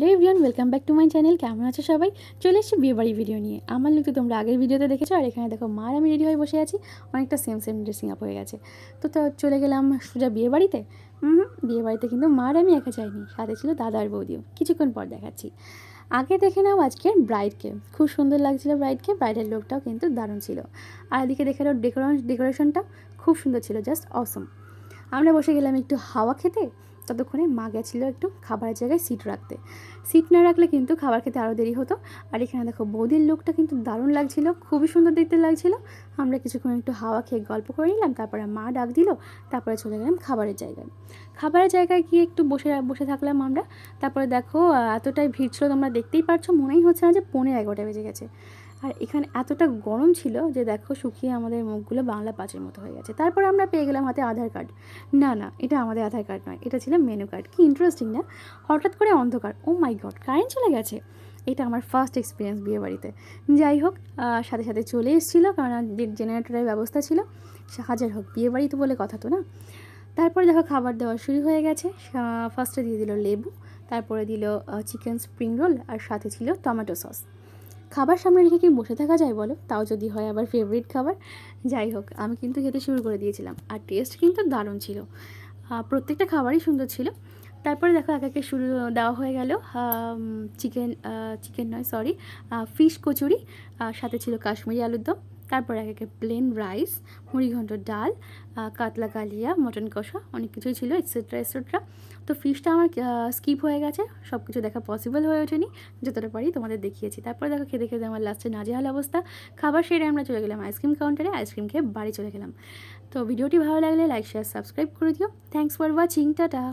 Hello everyone, welcome back to my channel. কেমন আছো সবাই? চলে এসেছি বিয়েবাড়ি ভিডিও নিয়ে। আমার লোক তো তোমরা আগের ভিডিওতে দেখেছ, আর এখানে দেখো মার আমি রেডি হয়ে বসে আছি। অনেকটা সেম সেম ড্রেসিং আপ হয়ে গেছে। তো চলে গেলাম সোজা বিয়েবাড়িতে। বিয়েবাড়িতে কিন্তু মার আমি একা যাইনি, সাথে ছিল দাদা আর বৌদিও। কিছুক্ষণ পর দেখাচ্ছি। আগে দেখে নাও আজকের ব্রাইডকে খুব সুন্দর লাগছিল ব্রাইডকে ব্রাইডের লোকটাও কিন্তু দারুণ ছিল। আর এদিকে দেখে নাও ডেকোরেশন ডেকোরেশনটা খুব সুন্দর ছিল জাস্ট অসম আমরা বসে গেলাম একটু হাওয়া খেতে। ততক্ষণে মা গেছিল একটু খাবারের জায়গায় সিট রাখতে। সিট না রাখলে কিন্তু খাবার খেতে আরও দেরি হতো। আর এখানে দেখো বৌদির লোকটা কিন্তু দারুণ লাগছিল, খুবই সুন্দর দেখতে লাগছিল। আমরা কিছুক্ষণ একটু হাওয়া খেয়ে গল্প করে নিলাম, তারপরে মা ডাক দিল, তারপরে চলে গেলাম খাবারের জায়গায়। খাবারের জায়গায় গিয়ে একটু বসে বসে থাকলাম আমরা। তারপরে দেখো এতটাই ভিড় ছিল, তোমরা দেখতেই পারছ, মনেই হচ্ছে না যে পনেরো এগারোটা বেজে গেছে। আর এখানে এতটা গরম ছিল যে দেখো শুকিয়ে আমাদের মুখগুলো বাংলা পাঁচের মতো হয়ে গেছে। তারপর আমরা পেয়ে গেলাম হাতে আধার কার্ড। না না, এটা আমাদের আধার কার্ড নয়, এটা ছিল মেনু কার্ড, কি ইন্টারেস্টিং না? হঠাৎ করে অন্ধকার ও মাই গড কারেন্ট চলে গেছে। এটা আমার ফার্স্ট এক্সপিরিয়েন্স বিয়ে বাড়িতে যাই হোক সাথে সাথে চলে এসেছিল, কারণ জেনারেটরের ব্যবস্থা ছিল হাজার হোক বিয়ে বাড়ি তো বলে কথা তো না? তারপরে দেখো খাবার দেওয়া শুরু হয়ে গেছে। ফার্স্টে দিয়ে দিল লেবু, তারপরে দিল চিকেন স্প্রিং রোল আর সাথে ছিল টমেটো সস খাবার সামনে রেখে কি বসে থাকা যায় বলো? তাও যদি হয় আবার ফেভারিট খাবার। যাই হোক, আমি কিন্তু খেতে শুরু করে দিয়েছিলাম, আর টেস্ট কিন্তু দারুণ ছিল। প্রত্যেকটা খাবারই সুন্দর ছিল। তারপরে দেখো এক একে শুরু দেওয়া হয়ে গেল। চিকেন চিকেন নয় সরি ফিশ কচুরি সাথে ছিল কাশ্মীরি আলুর দম। তারপর এক একে প্লেন রাইস মুড়িঘণ্ট ডাল কাতলা কালিয়া মটন কষা, অনেক কিছুই ছিল এক্সেট্রা এক্সেট্রা তো ফিশটা আমার স্কিপ হয়ে গেছে সব কিছু দেখা পসিবল হয়ে ওঠেনি, যতটা পারি তোমাদের দেখিয়েছি। তারপর দেখো খেতে খেতে আমার লাস্টে নাজেহাল অবস্থা। খাবার সেরে আমরা চলে গেলাম আইসক্রিম কাউন্টারে আইসক্রিম খেয়ে বাড়ি চলে গেলাম। তো ভিডিওটি ভালো লাগলে লাইক শেয়ার সাবস্ক্রাইব করে দিও। Thanks for watching tata.